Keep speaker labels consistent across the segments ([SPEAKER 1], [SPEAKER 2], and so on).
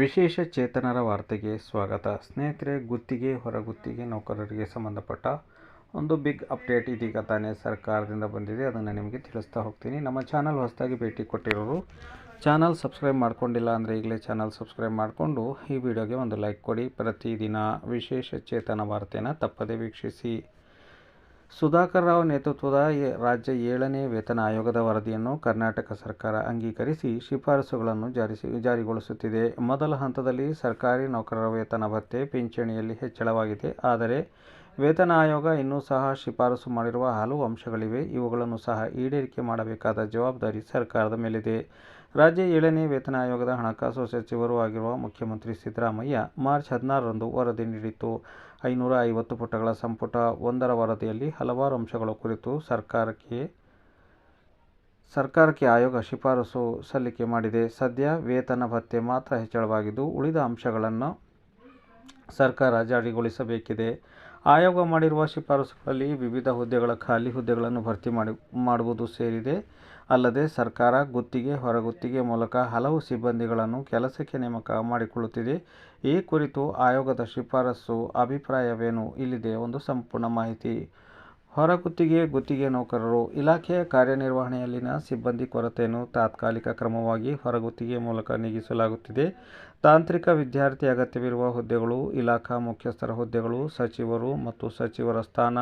[SPEAKER 1] ವಿಶೇಷ ಚೇತನರ ವಾರ್ತೆಗೆ ಸ್ವಾಗತ. ಸ್ನೇಹಿತರೆ, ಗುತ್ತಿಗೆ, ಹೊರಗುತ್ತಿಗೆ ನೌಕರರಿಗೆ ಸಂಬಂಧಪಟ್ಟ ಒಂದು ಬಿಗ್ ಅಪ್ಡೇಟ್ ಇದೀಗ ತಾನೇ ಸರ್ಕಾರದಿಂದ ಬಂದಿದೆ. ಅದನ್ನು ನಿಮಗೆ ತಿಳಿಸ್ತಾ ಹೋಗ್ತೀನಿ. ನಮ್ಮ ಚಾನಲ್ ಹೊಸದಾಗಿ ಭೇಟಿ ಕೊಟ್ಟಿರೋರು, ಚಾನಲ್ ಸಬ್ಸ್ಕ್ರೈಬ್ ಮಾಡ್ಕೊಂಡಿಲ್ಲ ಅಂದರೆ ಈಗಲೇ ಚಾನಲ್ ಸಬ್ಸ್ಕ್ರೈಬ್ ಮಾಡಿಕೊಂಡು ಈ ವಿಡಿಯೋಗೆ ಒಂದು ಲೈಕ್ ಕೊಡಿ. ಪ್ರತಿದಿನ ವಿಶೇಷ ಚೇತನ ವಾರ್ತೆಯನ್ನು ತಪ್ಪದೇ ವೀಕ್ಷಿಸಿ. ಸುಧಾಕರ್ ರಾವ್ ನೇತೃತ್ವದ ರಾಜ್ಯ ಏಳನೇ ವೇತನ ಆಯೋಗದ ವರದಿಯನ್ನು ಕರ್ನಾಟಕ ಸರ್ಕಾರ ಅಂಗೀಕರಿಸಿ ಶಿಫಾರಸುಗಳನ್ನು ಜಾರಿಸಿ ಜಾರಿಗೊಳಿಸುತ್ತಿದೆ. ಮೊದಲ ಹಂತದಲ್ಲಿ ಸರ್ಕಾರಿ ನೌಕರರ ವೇತನ ಭತ್ಯೆ ಪಿಂಚಣಿಯಲ್ಲಿ ಹೆಚ್ಚಳವಾಗಿದೆ. ಆದರೆ ವೇತನ ಆಯೋಗ ಇನ್ನೂ ಸಹ ಶಿಫಾರಸು ಮಾಡಿರುವ ಹಲವು ಅಂಶಗಳಿವೆ. ಇವುಗಳನ್ನು ಸಹ ಈಡೇರಿಕೆ ಮಾಡಬೇಕಾದ ಜವಾಬ್ದಾರಿ ಸರ್ಕಾರದ ಮೇಲಿದೆ. ರಾಜ್ಯ ಏಳನೇ ವೇತನ ಆಯೋಗದ ಹಣಕಾಸು ಸಚಿವರೂ ಆಗಿರುವ ಮುಖ್ಯಮಂತ್ರಿ ಸಿದ್ದರಾಮಯ್ಯ ಮಾರ್ಚ್ ಹದಿನಾರರಂದು ವರದಿ ನೀಡಿತ್ತು. ಐನೂರ ಐವತ್ತು ಪುಟಗಳ ಸಂಪುಟ ಒಂದರ ವರದಿಯಲ್ಲಿ ಹಲವಾರು ಅಂಶಗಳ ಕುರಿತು ಸರ್ಕಾರಕ್ಕೆ ಸರ್ಕಾರಕ್ಕೆ ಆಯೋಗ ಶಿಫಾರಸು ಸಲ್ಲಿಕೆ ಮಾಡಿದೆ. ಸದ್ಯ ವೇತನ ಭತ್ಯೆ ಮಾತ್ರ ಹೆಚ್ಚಳವಾಗಿದ್ದು ಉಳಿದ ಅಂಶಗಳನ್ನು ಸರ್ಕಾರ ಜಾರಿಗೊಳಿಸಬೇಕಿದೆ. ಆಯೋಗ ಮಾಡಿರುವ ಶಿಫಾರಸುಗಳಲ್ಲಿ ವಿವಿಧ ಹುದ್ದೆಗಳ ಖಾಲಿ ಹುದ್ದೆಗಳನ್ನು ಭರ್ತಿ ಮಾಡಿ, ಮಾಡುವುದು ಸೇರಿದೆ. ಅಲ್ಲದೆ ಸರ್ಕಾರ ಗುತ್ತಿಗೆ, ಹೊರಗುತ್ತಿಗೆ ಮೂಲಕ ಹಲವು ಸಿಬ್ಬಂದಿಗಳನ್ನು ಕೆಲಸಕ್ಕೆ ನೇಮಕ ಮಾಡಿಕೊಳ್ಳುತ್ತಿದೆ. ಈ ಕುರಿತು ಆಯೋಗದ ಶಿಫಾರಸು, ಅಭಿಪ್ರಾಯವೇನು, ಇಲ್ಲಿದೆ ಒಂದು ಸಂಪೂರ್ಣ ಮಾಹಿತಿ. ಹೊರಗುತ್ತಿಗೆ ಗುತ್ತಿಗೆ ನೌಕರರು ಇಲಾಖೆಯ ಕಾರ್ಯನಿರ್ವಹಣೆಯಲ್ಲಿನ ಸಿಬ್ಬಂದಿ ಕೊರತೆಯನ್ನು ತಾತ್ಕಾಲಿಕ ಕ್ರಮವಾಗಿ ಹೊರಗುತ್ತಿಗೆ ಮೂಲಕ ನೀಗಿಸಲಾಗುತ್ತಿದೆ. ತಾಂತ್ರಿಕ ವಿದ್ಯಾರ್ಥಿ ಅಗತ್ಯವಿರುವ ಹುದ್ದೆಗಳು, ಇಲಾಖಾ ಮುಖ್ಯಸ್ಥರ ಹುದ್ದೆಗಳು, ಸಚಿವರು ಮತ್ತು ಸಚಿವರ ಸ್ಥಾನ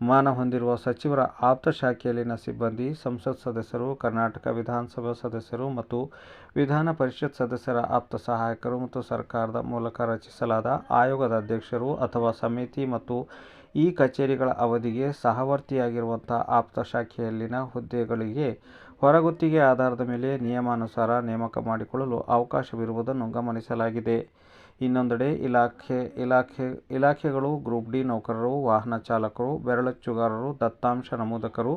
[SPEAKER 1] ಮಾನ ಹೊಂದಿರುವ ಸಚಿವರ ಆಪ್ತ ಶಾಖೆಯಲ್ಲಿನ ಸಿಬ್ಬಂದಿ, ಸಂಸತ್ ಸದಸ್ಯರು, ಕರ್ನಾಟಕ ವಿಧಾನಸಭಾ ಸದಸ್ಯರು ಮತ್ತು ವಿಧಾನ ಪರಿಷತ್ ಸದಸ್ಯರ ಆಪ್ತ ಸಹಾಯಕರು ಮತ್ತು ಸರ್ಕಾರದ ಮೂಲಕ ರಚಿಸಲಾದ ಆಯೋಗದ ಅಧ್ಯಕ್ಷರು ಅಥವಾ ಸಮಿತಿ ಮತ್ತು ಈ ಕಚೇರಿಗಳ ಅವಧಿಗೆ ಸಹವರ್ತಿಯಾಗಿರುವಂಥ ಆಪ್ತ ಶಾಖೆಯಲ್ಲಿನ ಹುದ್ದೆಗಳಿಗೆ ಹೊರಗುತ್ತಿಗೆ ಆಧಾರದ ಮೇಲೆ ನಿಯಮಾನುಸಾರ ನೇಮಕ ಮಾಡಿಕೊಳ್ಳಲು ಅವಕಾಶವಿರುವುದನ್ನು ಗಮನಿಸಲಾಗಿದೆ. ಇನ್ನೊಂದೆಡೆ ಇಲಾಖೆ ಇಲಾಖೆ, ಇಲಾಖೆಗಳು ಗ್ರೂಪ್ ಡಿ ನೌಕರರು, ವಾಹನ ಚಾಲಕರು, ಬೆರಳಚ್ಚುಗಾರರು, ದತ್ತಾಂಶ ನಮೂದಕರು,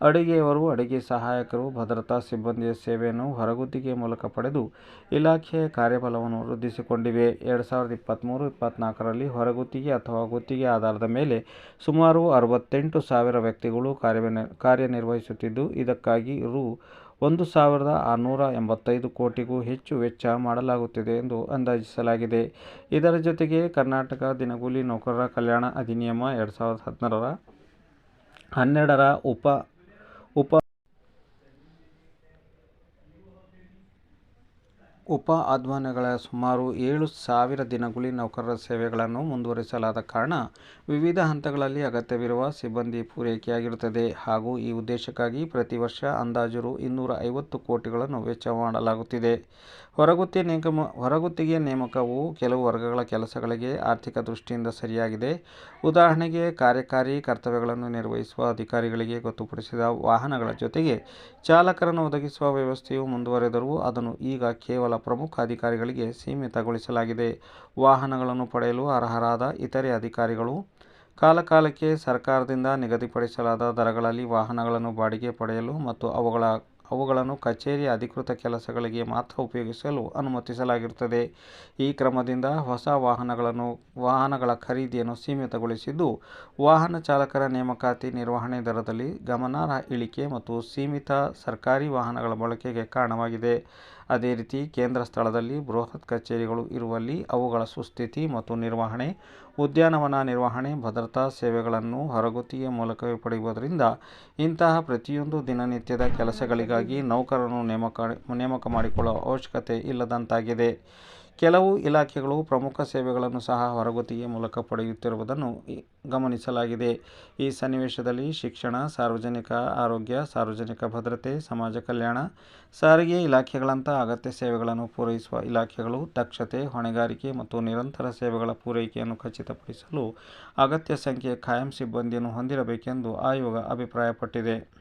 [SPEAKER 1] ಅಡಿಗೆಯವರು, ಅಡಿಗೆ ಸಹಾಯಕರು, ಭದ್ರತಾ ಸಿಬ್ಬಂದಿಯ ಸೇವೆಯನ್ನು ಹೊರಗುತ್ತಿಗೆ ಮೂಲಕ ಪಡೆದು ಇಲಾಖೆಯ ಕಾರ್ಯಬಲವನ್ನು ವೃದ್ಧಿಸಿಕೊಂಡಿವೆ. ಎರಡು ಸಾವಿರದ ಇಪ್ಪತ್ತ್ಮೂರು ಇಪ್ಪತ್ತ್ನಾಲ್ಕರಲ್ಲಿ ಹೊರಗುತ್ತಿಗೆ ಅಥವಾ ಗುತ್ತಿಗೆ ಆಧಾರದ ಮೇಲೆ ಸುಮಾರು ಅರವತ್ತೆಂಟು ಸಾವಿರ ವ್ಯಕ್ತಿಗಳು ಕಾರ್ಯ ಕಾರ್ಯನಿರ್ವಹಿಸುತ್ತಿದ್ದು, ಇದಕ್ಕಾಗಿ ರು ಒಂದು ಸಾವಿರದ ಆರುನೂರ ಎಂಬತ್ತೈದು ಕೋಟಿಗೂ ಹೆಚ್ಚು ವೆಚ್ಚ ಮಾಡಲಾಗುತ್ತಿದೆ ಎಂದು ಅಂದಾಜಿಸಲಾಗಿದೆ. ಇದರ ಜೊತೆಗೆ ಕರ್ನಾಟಕ ದಿನಗೂಲಿ ನೌಕರರ ಕಲ್ಯಾಣ ಅಧಿನಿಯಮ ಎರಡು ಸಾವಿರದ ಹದಿನಾರರ ಹನ್ನೆರಡರ ಉಪ ಉಪ ಉಪ ಆಹ್ವಾನಗಳ ಸುಮಾರು ಏಳು ಸಾವಿರ ದಿನಗೂಲಿ ನೌಕರರ ಸೇವೆಗಳನ್ನು ಮುಂದುವರಿಸಲಾದ ಕಾರಣ ವಿವಿಧ ಹಂತಗಳಲ್ಲಿ ಅಗತ್ಯವಿರುವ ಸಿಬ್ಬಂದಿ ಪೂರೈಕೆಯಾಗಿರುತ್ತದೆ ಹಾಗೂ ಈ ಉದ್ದೇಶಕ್ಕಾಗಿ ಪ್ರತಿ ವರ್ಷ ಅಂದಾಜು ರು ಇನ್ನೂರ ಐವತ್ತು ಕೋಟಿಗಳನ್ನು ವೆಚ್ಚ ಮಾಡಲಾಗುತ್ತಿದೆ. ಹೊರಗುತ್ತಿಗೆ ನೇಮ ಹೊರಗುತ್ತಿಗೆ ನೇಮಕವು ಕೆಲವು ವರ್ಗಗಳ ಕೆಲಸಗಳಿಗೆ ಆರ್ಥಿಕ ದೃಷ್ಟಿಯಿಂದ ಸರಿಯಾಗಿದೆ. ಉದಾಹರಣೆಗೆ ಕಾರ್ಯಕಾರಿ ಕರ್ತವ್ಯಗಳನ್ನು ನಿರ್ವಹಿಸುವ ಅಧಿಕಾರಿಗಳಿಗೆ ಗೊತ್ತುಪಡಿಸಿದ ವಾಹನಗಳ ಜೊತೆಗೆ ಚಾಲಕರನ್ನು ಒದಗಿಸುವ ವ್ಯವಸ್ಥೆಯು ಮುಂದುವರೆದರೂ ಅದನ್ನು ಈಗ ಕೇವಲ ಪ್ರಮುಖ ಅಧಿಕಾರಿಗಳಿಗೆ ಸೀಮಿತಗೊಳಿಸಲಾಗಿದೆ. ವಾಹನಗಳನ್ನು ಪಡೆಯಲು ಅರ್ಹರಾದ ಇತರೆ ಅಧಿಕಾರಿಗಳು ಕಾಲಕಾಲಕ್ಕೆ ಸರ್ಕಾರದಿಂದ ನಿಗದಿಪಡಿಸಲಾದ ದರಗಳಲ್ಲಿ ವಾಹನಗಳನ್ನು ಬಾಡಿಗೆ ಪಡೆಯಲು ಮತ್ತು ಅವುಗಳ, ಅವುಗಳನ್ನು ಕಚೇರಿಯ ಅಧಿಕೃತ ಕೆಲಸಗಳಿಗೆ ಮಾತ್ರ ಉಪಯೋಗಿಸಲು ಅನುಮತಿಸಲಾಗಿರುತ್ತದೆ. ಈ ಕ್ರಮದಿಂದ ಹೊಸ ವಾಹನಗಳನ್ನು, ವಾಹನಗಳ ಖರೀದಿಯನ್ನು ಸೀಮಿತಗೊಳಿಸಿದ್ದು, ವಾಹನ ಚಾಲಕರ ನೇಮಕಾತಿ ನಿರ್ವಹಣೆ ದರದಲ್ಲಿ ಗಮನಾರ್ಹ ಇಳಿಕೆ ಮತ್ತು ಸೀಮಿತ ಸರ್ಕಾರಿ ವಾಹನಗಳ ಬಳಕೆಗೆ ಕಾರಣವಾಗಿದೆ. ಅದೇ ರೀತಿ ಕೇಂದ್ರ ಸ್ಥಳದಲ್ಲಿ ಬೃಹತ್ ಕಚೇರಿಗಳು ಇರುವಲ್ಲಿ ಅವುಗಳ ಸುಸ್ಥಿತಿ ಮತ್ತು ನಿರ್ವಹಣೆ, ಉದ್ಯಾನವನ ನಿರ್ವಹಣೆ, ಭದ್ರತಾ ಸೇವೆಗಳನ್ನು ಹೊರಗುತ್ತಿಗೆ ಮೂಲಕವೇ ಪಡೆಯುವುದರಿಂದ ಇಂತಹ ಪ್ರತಿಯೊಂದು ದಿನನಿತ್ಯದ ಕೆಲಸಗಳಿಗಾಗಿ ನೌಕರರನ್ನು ನೇಮಕ ನೇಮಕ ಮಾಡಿಕೊಳ್ಳುವ ಅವಶ್ಯಕತೆ ಇಲ್ಲದಂತಾಗಿದೆ. ಕೆಲವು ಇಲಾಖೆಗಳು ಪ್ರಮುಖ ಸೇವೆಗಳನ್ನು ಸಹ ಹೊರಗುತ್ತಿಗೆ ಮೂಲಕ ಪಡೆಯುತ್ತಿರುವುದನ್ನು ಗಮನಿಸಲಾಗಿದೆ. ಈ ಸನ್ನಿವೇಶದಲ್ಲಿ ಶಿಕ್ಷಣ, ಸಾರ್ವಜನಿಕ ಆರೋಗ್ಯ, ಸಾರ್ವಜನಿಕ ಭದ್ರತೆ, ಸಮಾಜ ಕಲ್ಯಾಣ, ಸಾರಿಗೆ ಇಲಾಖೆಗಳಂತಹ ಅಗತ್ಯ ಸೇವೆಗಳನ್ನು ಪೂರೈಸುವ ಇಲಾಖೆಗಳು, ದಕ್ಷತೆ, ಹೊಣೆಗಾರಿಕೆ ಮತ್ತು ನಿರಂತರ ಸೇವೆಗಳ ಪೂರೈಕೆಯನ್ನು ಖಚಿತಪಡಿಸಲು ಅಗತ್ಯ ಸಂಖ್ಯೆಯ ಖಾಯಂ ಸಿಬ್ಬಂದಿಯನ್ನು ಹೊಂದಿರಬೇಕೆಂದು ಆಯೋಗ ಅಭಿಪ್ರಾಯಪಟ್ಟಿದೆ.